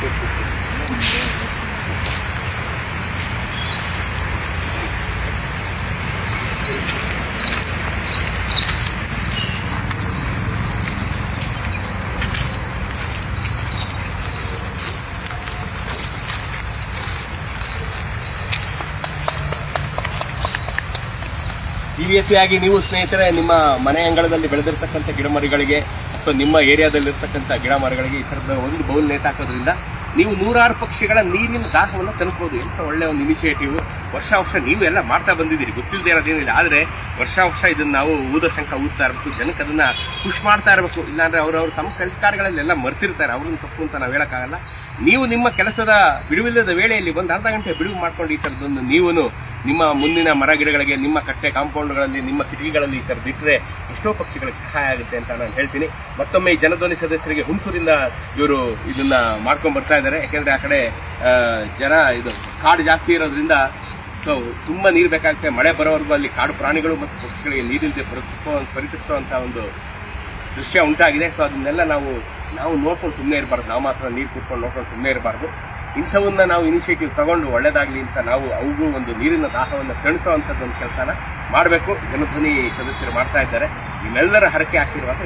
Gracias. ಈ ರೀತಿಯಾಗಿ ನೀವು ಸ್ನೇಹಿತರೆ, ನಿಮ್ಮ ಮನೆ ಅಂಗಳದಲ್ಲಿ ಬೆಳೆದಿರ್ತಕ್ಕಂಥ ಗಿಡಮರಗಳಿಗೆ ಅಥವಾ ನಿಮ್ಮ ಏರಿಯಾದಲ್ಲಿರ್ತಕ್ಕಂಥ ಗಿಡ ಮರಗಳಿಗೆ ಈ ಥರದ ಒಂದು ಬೌಲ್ ನೇತಾಕೋದ್ರಿಂದ ನೀವು ನೂರಾರು ಪಕ್ಷಿಗಳ ನೀರಿನ ದಾಹವನ್ನು ತರಿಸ್ಬೋದು ಎಂಥ ಒಳ್ಳೆಯ ಒಂದು ಇನಿಷಿಯೇಟಿವ್ ವರ್ಷ ವರ್ಷ ನೀವು ಎಲ್ಲ ಮಾಡ್ತಾ ಬಂದಿದ್ದೀರಿ. ಗೊತ್ತಿಲ್ಲದೆ ಇರೋದೇನಿಲ್ಲ ಆದರೆ ವರ್ಷ ವರ್ಷ ಇದನ್ನು ನಾವು ಊದ ಶಂಕ ಊದ್ತಾ ಇರಬೇಕು, ಜನಕ್ಕೆ ಅದನ್ನು ಖುಷ್ ಮಾಡ್ತಾ ಇರಬೇಕು. ಇಲ್ಲಾಂದ್ರೆ ಅವ್ರವ್ರು ತಮ್ಮ ಕೆಲಸಕಾರಗಳಲ್ಲೆಲ್ಲ ಮರ್ತಿರ್ತಾರೆ. ಅವ್ರನ್ನ ತಪ್ಪು ಅಂತ ನಾವು ಹೇಳೋಕ್ಕಾಗಲ್ಲ. ನೀವು ನಿಮ್ಮ ಕೆಲಸದ ಬಿಡುವಿಲ್ಲದ ವೇಳೆಯಲ್ಲಿ ಒಂದು ಅರ್ಧ ಗಂಟೆ ಬಿಡುವು ಮಾಡ್ಕೊಂಡು ಈ ಥರದ್ದೊಂದು ನೀವು ನಿಮ್ಮ ಮುಂದಿನ ಮರ ಗಿಡಗಳಿಗೆ ನಿಮ್ಮ ಕಟ್ಟೆ ಕಾಂಪೌಂಡ್ಗಳಲ್ಲಿ, ನಿಮ್ಮ ಕಿಟಕಿಗಳಲ್ಲಿ ಈ ಥರದ್ದು ಬಿಟ್ಟರೆ ಎಷ್ಟೋ ಪಕ್ಷಿಗಳಿಗೆ ಸಹಾಯ ಆಗುತ್ತೆ ಅಂತ ನಾನು ಹೇಳ್ತೀನಿ. ಮತ್ತೊಮ್ಮೆ ಈ ಜನಧ್ವನಿ ಸದಸ್ಯರಿಗೆ ಹುಣಸೂರಿಂದ ಇವರು ಇದನ್ನು ಮಾಡ್ಕೊಂಡು ಬರ್ತಾ ಇದ್ದಾರೆ. ಯಾಕೆಂದರೆ ಆ ಕಡೆ ಜನ ಇದು ಕಾಡು ಜಾಸ್ತಿ ಇರೋದ್ರಿಂದ ಸೊ ತುಂಬ ನೀರು ಬೇಕಾಗುತ್ತೆ. ಮಳೆ ಬರೋವರೆಗೂ ಅಲ್ಲಿ ಕಾಡು ಪ್ರಾಣಿಗಳು ಮತ್ತು ಪಕ್ಷಿಗಳಿಗೆ ನೀರಿಲ್ಲದೆ ಪರಿತಪಿಸುವ ಪರಿತಪಿಸುವಂಥ ಒಂದು ದೃಶ್ಯ ಉಂಟಾಗಿದೆ. ಸೊ ಅದನ್ನೆಲ್ಲ ನಾವು ನಾವು ನೋಡ್ಕೊಂಡು ಸುಮ್ಮನೆ ಇರಬಾರ್ದು. ನಾವು ಮಾತ್ರ ನೀರು ಕುಟ್ಕೊಂಡು ನೋಡ್ಕೊಂಡು ಸುಮ್ಮನೆ ಇರಬಾರ್ದು. ಇಂಥವನ್ನ ನಾವು ಇನಿಷಿಯೇಟಿವ್ ತಗೊಂಡು ಒಳ್ಳೇದಾಗಲಿ ಅಂತ ನಾವು ಅವ್ರಿಗೂ ಒಂದು ನೀರಿನ ದಾಹವನ್ನು ತಣಿಸುವಂಥದ್ದು ಒಂದು ಕೆಲಸನ ಮಾಡಬೇಕು. ಜನಧ್ವನಿ ಸದಸ್ಯರು ಮಾಡ್ತಾ ಇದ್ದಾರೆ. ನಿಮ್ಮೆಲ್ಲರ ಹರಕೆ ಆಶೀರ್ವಾದ